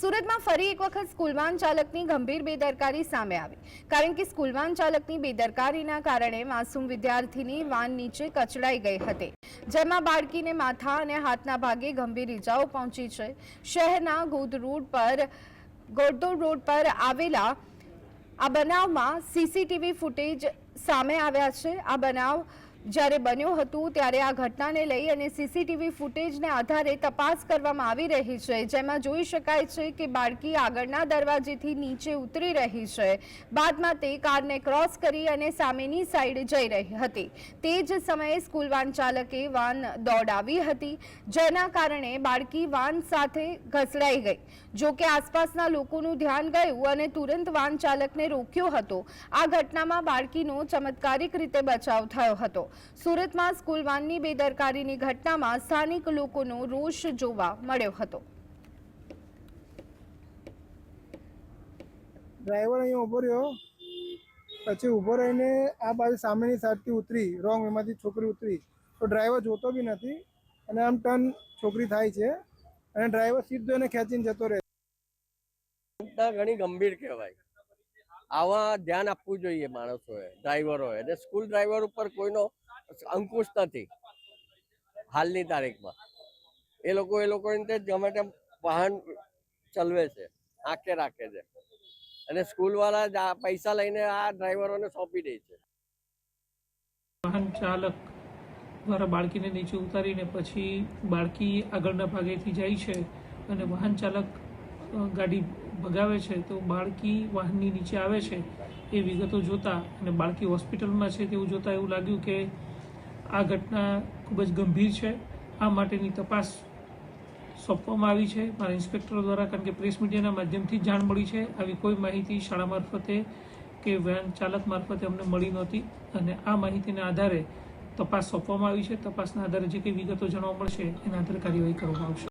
સુરતમાં ફરી એક વખત સ્કૂલ વાન ચાલકની ગંભીર બેદરકારી સામે આવી. કારણ કે સ્કૂલ વાન ચાલકની બેદરકારીના કારણે માસૂમ વિદ્યાર્થીની વાન નીચે કચડાઈ ગઈ હતી. જેમાં બાળકીને માથા અને હાથના ભાગે ગંભીર ઇજાઓ પહોંચી છે. શહેરના ગોદ રોડ પર, ગોડદોડ રોડ પર આવેલા આ બનાવમાં સીસીટીવી ફૂટેજ સામે આવ્યા છે. આ બનાવ જ્યારે બન્યું હતું ત્યારે આ ઘટનાને લઈ અને સીસીટીવી ફૂટેજને આધારે તપાસ કરવામાં આવી રહી છે. જેમાં જોઈ શકાય છે કે બાળકી આગળના દરવાજેથી નીચે ઉતરી રહી છે. બાદમાં તે કારને ક્રોસ કરી અને સામેની સાઈડ જઈ રહી હતી. તે જ સમયે સ્કૂલ વાન ચાલકે વાન દોડાવી હતી, જેના કારણે બાળકી વાન સાથે ઘસડાઈ ગઈ. જો કે આસપાસના લોકોનું ધ્યાન ગયું અને તુરંત વાન ચાલકને રોક્યો હતો. આ ઘટનામાં બાળકીનો ચમત્કારિક રીતે બચાવ થયો હતો. સુરતમાં સ્કૂલ વાનની બેદરકારીની ઘટનામાં સ્થાનિક લોકોનો રોષ જોવા મળ્યો હતો. ડ્રાઈવર અહીંયા ઊભો રહ્યો. પછી ઊભો રહીને આ બાજુ સામેની સાઈડથી ઉતરી રોંગ એમાંથી છોકરી ઉતરી. તો ડ્રાઈવર જોતો બી નથી અને આમ ટર્ન છોકરી થાય છે અને ડ્રાઈવર સીધો એને ખેંચીને જતો રહે ઘણી ગંભીર કહેવાય. આવા ધ્યાન આપવું જોઈએ માણસોએ ડ્રાઈવરોએ. અને સ્કૂલ ડ્રાઈવર ઉપર કોઈનો અંકુશ નથી. હાલની તારીખમાં. એ લોકો એ લોકો ગમે તેમ વાહન ચલવે છે, આંખે રાખે છે. અને સ્કૂલ વાળા પૈસા લઈને આ ડ્રાઈવરોને સોંપી દે છે. વાહન ચાલક દ્વારા બાળકીને નીચે ઉતારીને પછી બાળકી આગળના ભાગેથી જાય છે અને વાહન ચાલક ગાડી ભગાવે છે તો બાળકી વાહનની નીચે આવે છે. એ વિગતો જોતા અને બાળકી હોસ્પિટલમાં છે તેવું જોતા એવું લાગ્યું કે આ ઘટના ખૂબ જ ગંભીર છે. આ માટેની તપાસ સોંપવામાં આવી છે. મારા ઇન્સ્પેક્ટરો દ્વારા, કારણ કે પ્રેસ મીડિયાના માધ્યમથી જાણ મળી છે. આવી કોઈ માહિતી શાળા મારફતે કે વેન ચાલક મારફતે અમને મળી નહોતી અને આ માહિતીના આધારે તપાસ સોંપવામાં આવી છે. તપાસના આધારે જે કંઈ વિગતો જાણવા મળશે, એના આધારે કાર્યવાહી કરવામાં આવશે.